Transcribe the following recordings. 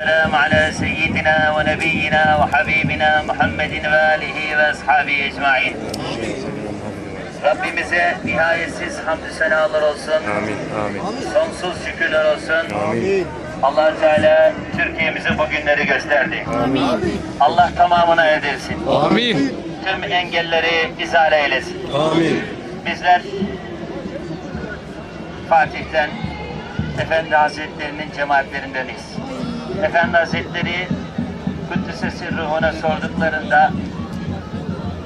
Selam ala seyyidina ve nebiyyina ve habibina Muhammedin ve alihi ve ashabi ecmain. Rabbimize nihayetsiz hamdü senalar olsun. Amin. Amin. Sonsuz şükürler olsun. Amin. allah Teala Türkiye'mize bugünleri gösterdi. Amin. Allah tamamına erdirsin. Amin. Tüm engelleri izale eylesin. Amin. Bizler Fatih'ten Efendi Hazretleri'nin cemaatlerindeyiz. Efendi Hazretleri Kuddüs'e sirruhuna sorduklarında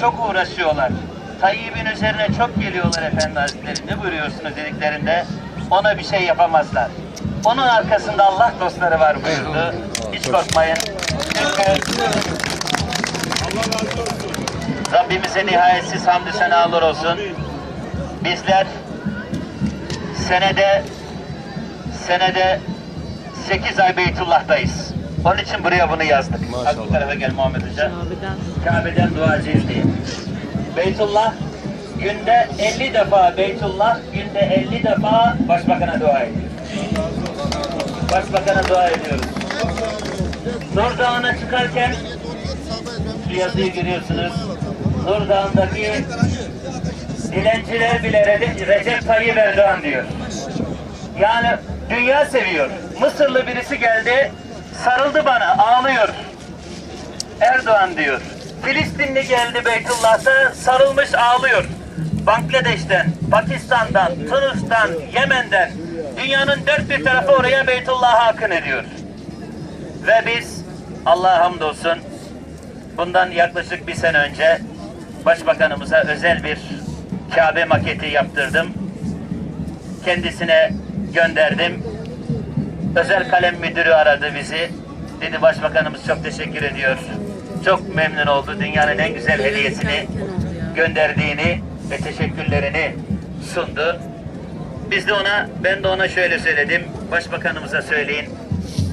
çok uğraşıyorlar. Tayyip'in üzerine çok geliyorlar Efendi Hazretleri. Ne buyuruyorsunuz dediklerinde ona bir şey yapamazlar. Onun arkasında Allah dostları var buyurdu. Hiç korkmayın. Çünkü Rabbimize nihayetsiz hamdü senalar olsun. Bizler senede senede 8 ay Beytullah'tayız. Onun için buraya bunu yazdık. Az bu tarafa gel Muhammed Hoca. Kabe'den duacıyız diye. Beytullah günde 50 defa Beytullah günde 50 defa Başbakan'a dua ediyor. Başbakan'a dua ediyoruz. Nur Dağı'na çıkarken şu yazıyı görüyorsunuz. Nur Dağı'ndaki dilenciler bile Recep, Recep Tayyip Erdoğan diyor. Yani dünya seviyor. Mısırlı birisi geldi, sarıldı bana, ağlıyor. Erdoğan diyor. Filistinli geldi Beytullah'ta, sarılmış ağlıyor. Bangladeş'ten, Pakistan'dan, Tunus'tan, Yemen'den, dünyanın dört bir tarafı oraya Beytullah'a akın ediyor. Ve biz Allah'a hamdolsun bundan yaklaşık bir sene önce Başbakanımıza özel bir Kabe maketi yaptırdım. Kendisine gönderdim. Özel kalem müdürü aradı bizi. Dedi başbakanımız çok teşekkür ediyor. Çok memnun oldu. Dünyanın en güzel hediyesini gönderdiğini ve teşekkürlerini sundu. Biz de ona, ben de ona şöyle söyledim. Başbakanımıza söyleyin.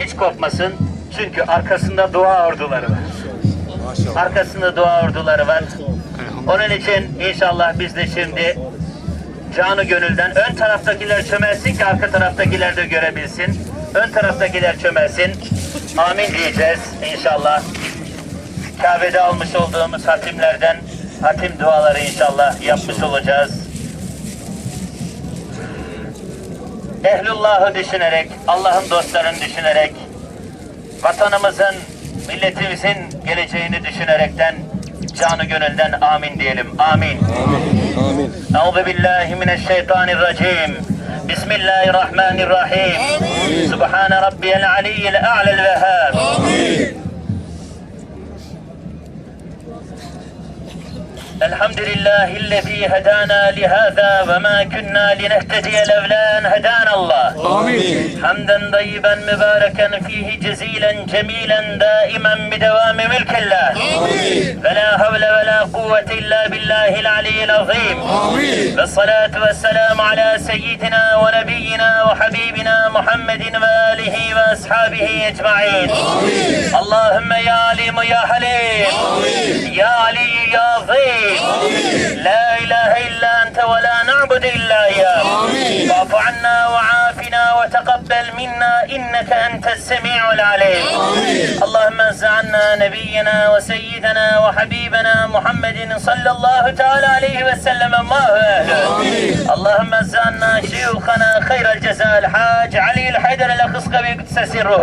Hiç korkmasın. Çünkü arkasında dua orduları var. Arkasında dua orduları var. Onun için inşallah biz de şimdi canı gönülden ön taraftakiler çömelsin ki arka taraftakiler de görebilsin. Ön taraftakiler çömelsin. Amin diyeceğiz inşallah. Kabe'de almış olduğumuz hatimlerden hatim duaları inşallah yapmış olacağız. Ehlullah'ı düşünerek, Allah'ın dostlarını düşünerek, vatanımızın, milletimizin geleceğini düşünerekten canı gönülden amin diyelim. Amin. Amin. Euzu billahi mineşşeytanirracim. بسم الله الرحمن الرحيم. سبحان ربي العلي الأعلى الوهاب. الحمد لله الذي هدانا لهذا وما كنا لنهتدي لولا أن هدانا الله. Amin. حمدا طيبا مباركا فيه جزيلا جميلا دائما بدوام ملك الله. فلا حول ولا قوة إلا بالله العلي العظيم. Amin. والصلاة والسلام على سيدنا ونبينا وحبيبنا محمد وآله وأصحابه أجمعين. اللهم يا عليم يا حليم. يا علي يا عظيم لا إله إلا أنت ولا نعبد إلا إياك. وتقبل منا إنك أنت السميع العليم. اللهم انزع عنا نبينا وسيدنا وحبيبنا محمد صلى الله تعالى عليه وسلم. ما هو اللهم انزع عنا شيوخنا خير الجزاء الحاج علي الحيدر الأخصقبي قدس سره.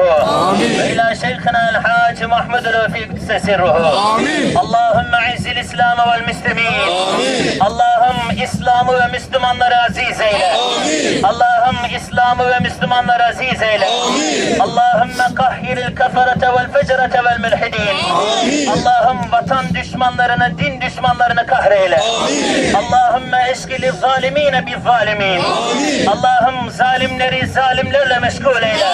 وإلى شيخنا الحاج محمد الوفي قدس سره. اللهم أعز الإسلام والمسلمين. اللهم İslam'ı ve Müslümanları aziz eyle. İslam'ı ve Müslümanları aziz eyle. Allahümme kahhiril kafarete vel fecerete vel mülhidin. Allah'ım vatan düşmanlarını, din düşmanlarını kahreyle. Allahümme eşkili zalimine bi zalimin. Allah'ım zalimleri zalimlerle meşgul eyle.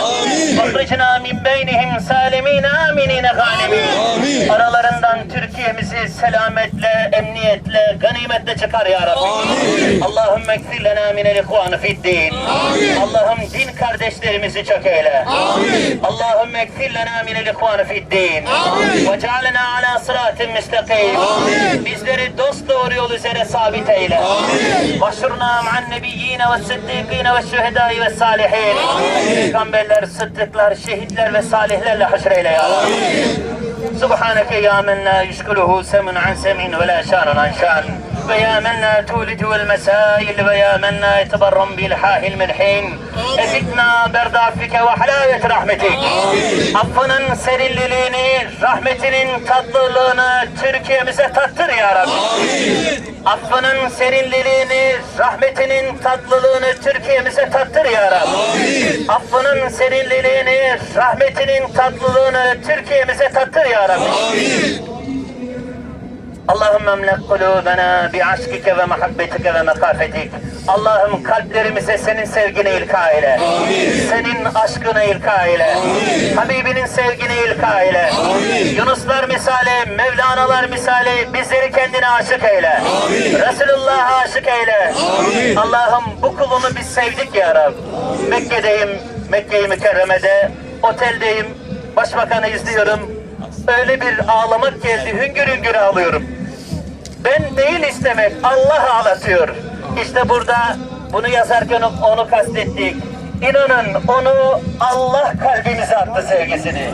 Vahricna min beynihim salimine aminine galimin. Aralarından Türkiye'mizi selametle, emniyetle, ganimetle çıkar ya Rabbi. Allahümme ekfir lena minel ihvanı fid din. Allah'ım din kardeşlerimizi çok eyle. Allahümme ekfir lena minel ihvanı fid din. Ve cealena ala sıratin müstakim. Bizleri dost doğru yol üzere sabit eyle. Vaşurna ma'an nebiyyine ve sıddikine ve şühedai ve ve salihin, peygamberler, sıddıklar, şehitler ve salihlerle haşreyle ya Rabbi. Subhaneke ya men la semin an semin ve la şanun an şan. شان ويا من لا تولد المسائل ويا من لا يتبرم بالحاه الملحين ezikna berdafike ve halayet rahmetik. Affının serinliliğini, rahmetinin tatlılığını Türkiye'mize tattır ya Rabbi. Affının serinliliğini, rahmetinin tatlılığını Türkiye'mize tattır ya Rabbi. Affının serinliliğini, rahmetinin tatlılığını Türkiye'mize tattır ya Rabbi. Allahümme emlek kulubena bi aşkike ve muhabbetike ve mekafetik. Allah'ım kalplerimize senin sevgini ilka eyle. Senin aşkını ilka eyle. Habibinin sevgini ilka eyle. Yunuslar misali, Mevlana'lar misali bizleri kendine aşık eyle. Resulullah'a aşık eyle. Allah'ım bu kulunu biz sevdik ya Rab. Mekke'deyim, Mekke-i Mükerreme'de, oteldeyim, başbakanı izliyorum. Öyle bir ağlamak geldi, hüngür hüngür ağlıyorum. Ben değil istemek, Allah ağlatıyor. İşte burada bunu yazarken onu kastettik. İnanın onu Allah kalbimize attı sevgisini.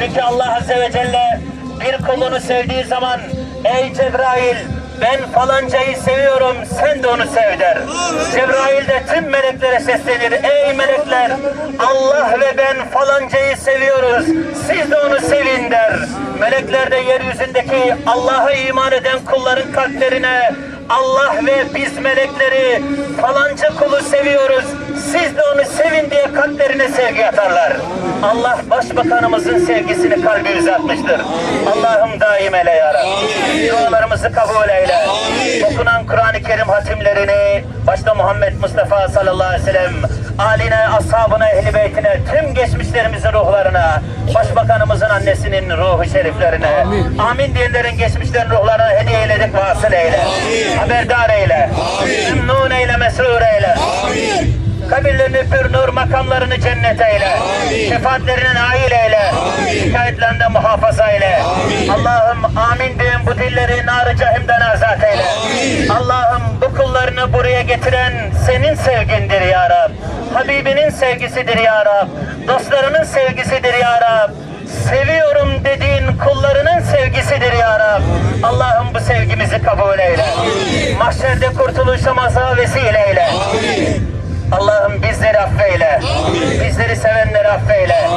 Çünkü Allah Azze ve Celle bir kulunu sevdiği zaman ey Cebrail ben falancayı seviyorum sen de onu sev der. Cebrail de tüm meleklere seslenir. Ey melekler Allah ve ben falancayı seviyoruz. Siz de onu sevin der. Melekler de yeryüzündeki Allah'a iman eden kulların kalplerine Allah ve biz melekleri falanca kulu seviyoruz. Siz de onu sevin diye kalplerine sevgi atarlar. Allah başbakanımızın sevgisini kalbimize atmıştır. Allah'ım daim eyle ya Rabbi. Dualarımızı kabul eyle. Okunan Kur'an-ı Kerim hatimlerini başta Muhammed Mustafa sallallahu aleyhi ve sellem aline, ashabına, ehli beytine, tüm geçmişlerimizin ruhlarına, başbakanımızın annesinin ruhu şeriflerine, amin, diyenlerin geçmişlerin ruhlarına hediye eyledik vasıl eyle. Haberdar eyle. Memnun eyle, mesrur eyle. Kabirlerini pür nur, makamlarını cennet eyle. Şefaatlerine nail eyle. Şikayetlerinde muhafaza eyle. Allah'ım amin diyen bu dilleri nar-ı cehimden azat eyle. Allah'ım bu kullarını buraya getiren senin sevgindir ya Rab. Habibinin sevgisidir ya Rab. Dostlarının sevgisidir ya Rab. Seviyorum dediğin kullarının sevgisidir ya Rab. Allah'ım bu sevgimizi kabul eyle. Mahşerde kurtuluşumuza vesile eyle. Allah'ım bizleri affeyle. Bizleri sevenleri affeyle.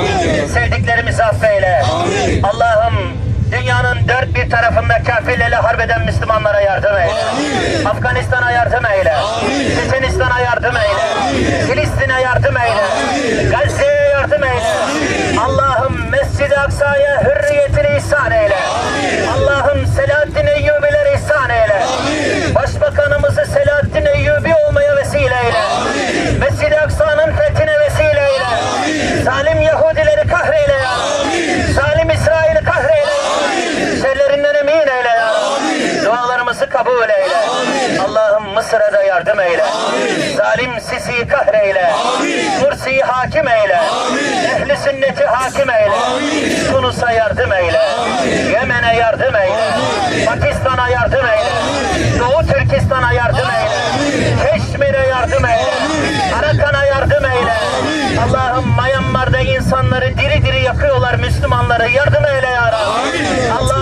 Sevdiklerimizi affeyle. Allah'ım dünyanın dört bir tarafında kafirlerle harbeden Müslümanlara yardım eyle. Afganistan'a yardım eyle. Çeçenistan'a yardım eyle. Filistin'e yardım eyle. Gazze'ye yardım eyle. Allah'ım Mescid-i Aksa'ya hürriyetini ihsan eyle. Allah'ım Selahaddin Eyyubileri ihsan eyle. Başbakanımızı Selahaddin Eyyubi olmaya vesile eyle. Mescid-i Aksa'nın fethine vesile eyle. Zalim Yahudileri kahreyle ya. Zalim İsrail'i kahreyle. Şerlerinden emin eyle ya. Dualarımızı kabul eyle. Allah'ım Mısır'a da yardım eyle. Zalim Sisi'yi kahreyle. Mursi'yi hakim eyle. Ehli sünneti hakim eyle. Tunus'a yardım eyle. Yemen'e yardım eyle. Pakistan'a yardım eyle. Doğu Türkistan'a yardım eyle. Keşmir'e yardım eyle. Arakan'a yardım eyle. Allah'ım Myanmar'da insanları diri diri yakıyorlar Müslümanları yardım eyle ya Rabbi. Allah'ım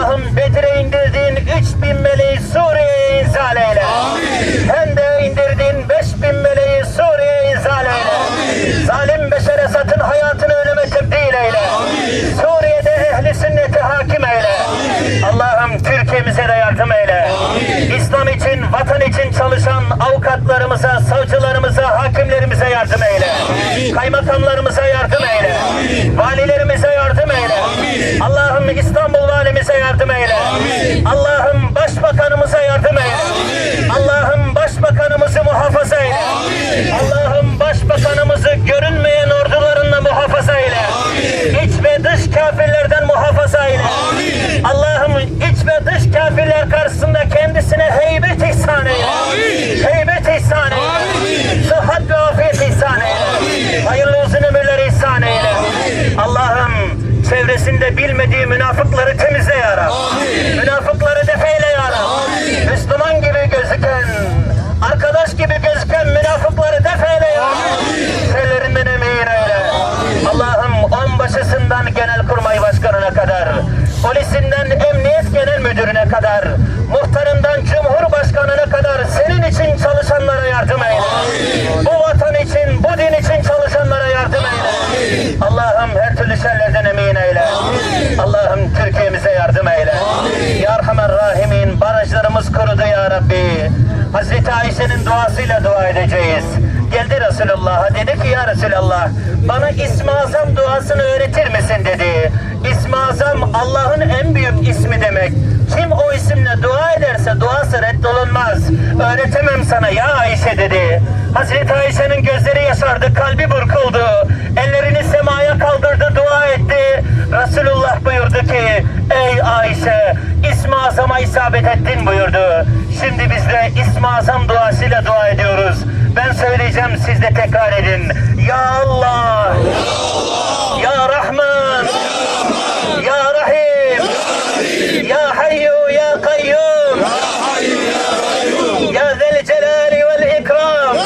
hakimlerimize yardım eyle. Kaymakamlarımıza yardım eyle. Valilerimize yardım eyle. Allah'ım İstanbul valimize yardım eyle. Allah'ım başbakanımıza yardım eyle. Münafıkları temizle ya Rab. Münafıkları defeyle ya. Müslüman gibi gözüken, arkadaş gibi gözüken münafıkları defeyle ya Rab. Şerlerinden emin eyle. Allah'ım onbaşısından genelkurmay başkanına kadar, polisinden emniyet genel müdürüne kadar, muhtarından cumhurbaşkanına kadar senin için çalışanlara yardım eyle. Bu vatan için, bu din için çalışanlara yardım eyle. Allah'ım her türlü şerlerden emin eyle. Allah'ım Türkiye'mize yardım eyle. Ya Erhamer Rahimin barajlarımız kurudu ya Rabbi. Hazreti Ayşe'nin duasıyla dua edeceğiz. Geldi Resulullah'a dedi ki Resulallah bana İsmi Azam duasını öğretir misin dedi. İsmi Azam Allah'ın en büyük ismi demek. Kim o isimle dua ederse duası reddolunmaz. Öğretemem sana ya Ayşe dedi. Hazreti Ayşe'nin gözleri yaşardı, kalbi burkuldu. Ellerini semaya kaldırdı, dua etti. Resulullah buyurdu ki, ey Ayşe, İsmi Azam'a isabet ettin buyurdu. Şimdi biz de İsmi Azam duasıyla dua ediyoruz. Ben söyleyeceğim, siz de tekrar edin. Ya Allah, Ya Rahman, Ya Rahim, Ya Hayyu, Ya Kayyum, Ya Zel Celali vel İkram,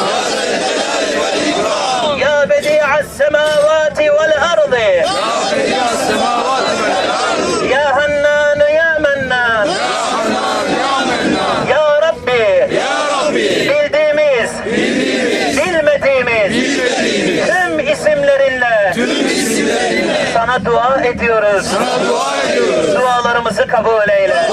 Ya Bedi'a Semavati vel Ardı, Ya Hannan, Ya Mennan, Ya Rabbi, bildiğimiz, bilmediğimiz, tüm isimlerinle sana dua ediyoruz. Dualarımızı kabul eyle.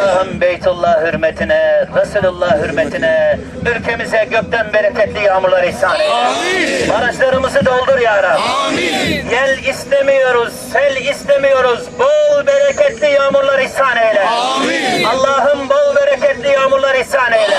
Allah'ım Beytullah hürmetine, Resulullah hürmetine, ülkemize gökten bereketli yağmurlar ihsan eyle. Barajlarımızı doldur ya Rab. Yel istemiyoruz, sel istemiyoruz. Bol bereketli yağmurlar ihsan eyle. Allah'ım bol bereketli yağmurlar ihsan eyle.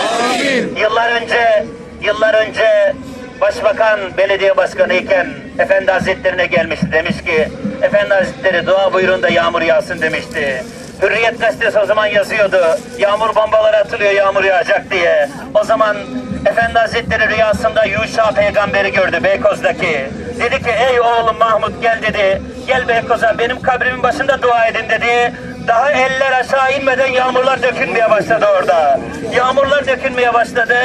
Yıllar önce, yıllar önce Başbakan belediye başkanı iken Efendi Hazretlerine gelmişti demiş ki Efendi Hazretleri dua buyurun da yağmur yağsın demişti. Hürriyet gazetesi o zaman yazıyordu. Yağmur bombaları atılıyor yağmur yağacak diye. O zaman Efendi Hazretleri rüyasında Yuşa peygamberi gördü Beykoz'daki. Dedi ki ey oğlum Mahmut gel dedi. Gel Beykoz'a benim kabrimin başında dua edin dedi. Daha eller aşağı inmeden yağmurlar dökülmeye başladı orada. Yağmurlar dökülmeye başladı.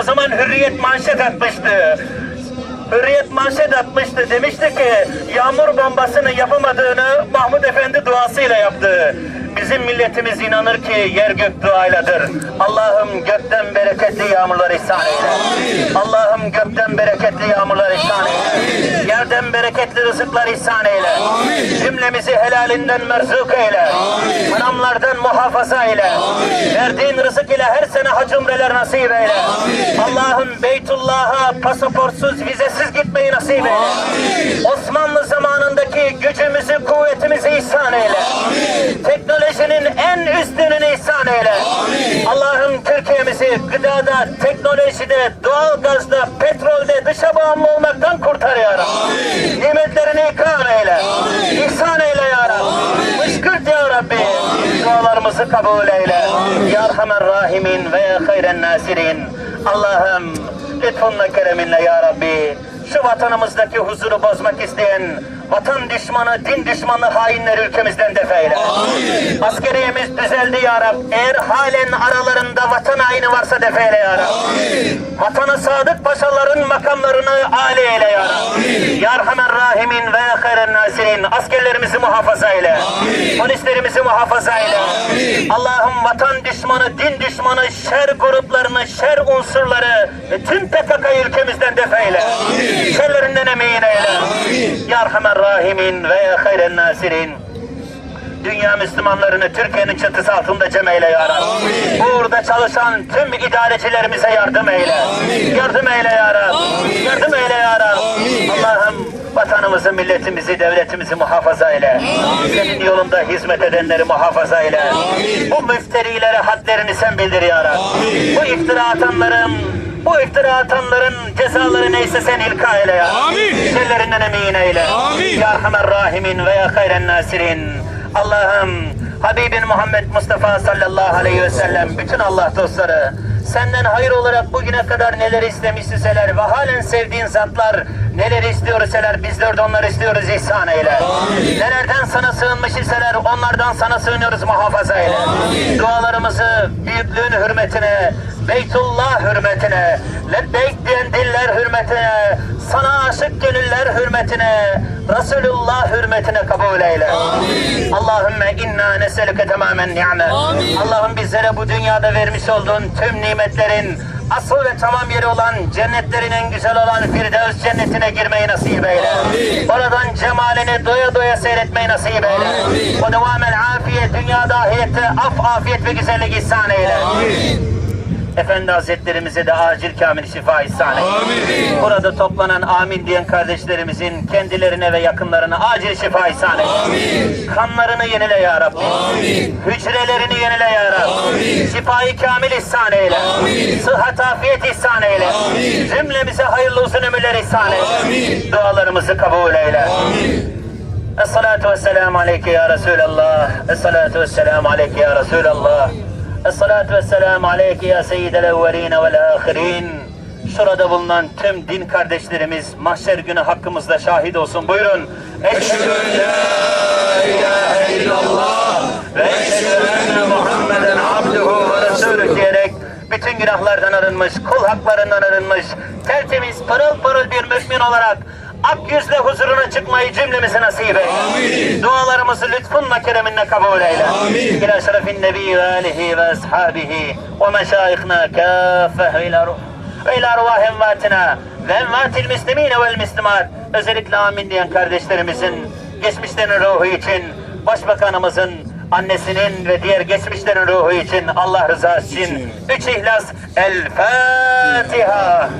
O zaman hürriyet manşet atmıştı. Hürriyet manşet atmıştı. Demişti ki yağmur bombasını yapamadığını Mahmud Efendi duasıyla yaptı. Bizim milletimiz inanır ki yer gök duayladır. Allah'ım gökten bereketli yağmurlar ihsan eyle. Allah'ım gökten bereketli yağmurlar ihsan eyle. Yerden bereketli rızıklar ihsan eyle. Cümlemizi helalinden merzuk eyle. Haramlardan muhafaza eyle. Verdiğin rızık ile her sene hac umreler nasip eyle. Allah'ım Beytullah'a pasaportsuz, vizesiz gitmeyi nasip eyle. Osmanlı zamanındaki gücümüzü, kuvvetimizi ihsan eyle. Teknolojinin en üstününü ihsan eyle. Allah'ım Türkiye'mizi gıdada, doğalgazda, petrolde dışa bağımlı olmaktan kurtar ya Rabbi. Nimetlerini ikram eyle. İhsan eyle ya Rabbi. Fışkırt ya Rabbi. Dualarımızı kabul eyle. Ya Erhamer Rahimin ve ya hayren nasirin. Allah'ım lütfunla kereminle ya Rabbi. Şu vatanımızdaki huzuru bozmak isteyen vatan düşmanı, din düşmanı hainler ülkemizden defeyle. Askeriyemiz düzeldi ya Rab. Eğer halen aralarında vatan haini varsa defeyle ya Rab. Vatana sadık paşaların makamlarını âli eyle ya Rab. Ya Erhamer Rahimin ve hayren nasirin. Askerlerimizi muhafaza eyle. Polislerimizi muhafaza eyle. Allah'ım vatan düşmanı, din düşmanı, şer gruplarını, şer unsurları tüm PKK'yı ülkemizden defeyle. Şerlerinden emin eyle. Ya Erhamer Rahimin ve ya hayren nasirin. Dünya Müslümanlarını Türkiye'nin çatısı altında cem eyle ya Rabbi. Burada çalışan tüm idarecilerimize yardım eyle. Yardım eyle ya Rabbi. Yardım eyle ya Rabbi. Allah'ım vatanımızı, milletimizi, devletimizi muhafaza eyle. Senin yolunda hizmet edenleri muhafaza eyle. Bu müfterilere hadlerini sen bildir ya Rabbi. Bu iftira atanların bu iftira atanların cezaları neyse sen ilka eyle ya. Amin. Şerlerinden emin eyle. Amin. Ya Erhamer Rahimin ve ya hayren nasirin. Allah'ım Habibin Muhammed Mustafa sallallahu aleyhi ve sellem bütün Allah dostları senden hayır olarak bugüne kadar neler istemişseler ve halen sevdiğin zatlar neler istiyorsalar bizler de onları istiyoruz ihsan eyle. Nelerden sana sığınmış iseler onlardan sana sığınıyoruz muhafaza eyle. Dualarımızı büyüklüğün hürmetine, Beytullah hürmetine, lebbeyk diyen diller hürmetine, sana aşık gönüller hürmetine, Resulullah hürmetine kabul eyle. Allahümme inna neselüke tamamen ni'me. Allah'ım bizlere bu dünyada vermiş olduğun tüm nimetlerin asıl ve tamam yeri olan cennetlerin en güzel olan Firdevs cennetine girmeyi nasip eyle. Oradan cemalini doya doya seyretmeyi nasip eyle. O devamel afiyet dünyada ahirette af afiyet ve güzellik ihsan eyle. Efendi Hazretlerimize de acil kamil şifa ihsan et. Amin. Burada toplanan amin diyen kardeşlerimizin kendilerine ve yakınlarına acil şifa ihsan et. Amin. Kanlarını yenile ya Rabbi. Amin. Hücrelerini yenile ya Rabbi. Amin. Şifayı kamil ihsan eyle. Amin. Sıhhat afiyet ihsan eyle. Amin. Cümlemize hayırlı uzun ömürler ihsan eyle. Amin. Dualarımızı kabul eyle. Amin. Esselatu vesselamu aleyke ya Resulallah. Esselatu vesselamu aleyke ya Resulallah. Esselatu vesselamu aleyke ya seyyidel evveline vel ahirin. Şurada bulunan tüm din kardeşlerimiz mahşer günü hakkımızda şahit olsun. Buyurun. Eşhedü en la ilahe illallah ve eşhedü enne Muhammeden abduhu ve resulü diyerek bütün günahlardan arınmış, kul haklarından arınmış, tertemiz, pırıl pırıl bir mümin olarak ak yüzle huzuruna çıkmayı cümlemize nasip eyle. Dualarımızı lütfunla kereminle kabul eyle. Amin. İlâ şerefin nebi ve alihi ve ashabihi ve meşayihna kâfeh ilâ ruh ve ilâ ruhâh envâtina ve envâtil müslimîne vel müslümat. Özellikle amin diyen kardeşlerimizin geçmişlerin ruhu için, başbakanımızın, annesinin ve diğer geçmişlerin ruhu için Allah rızası için üç ihlas El Fatiha.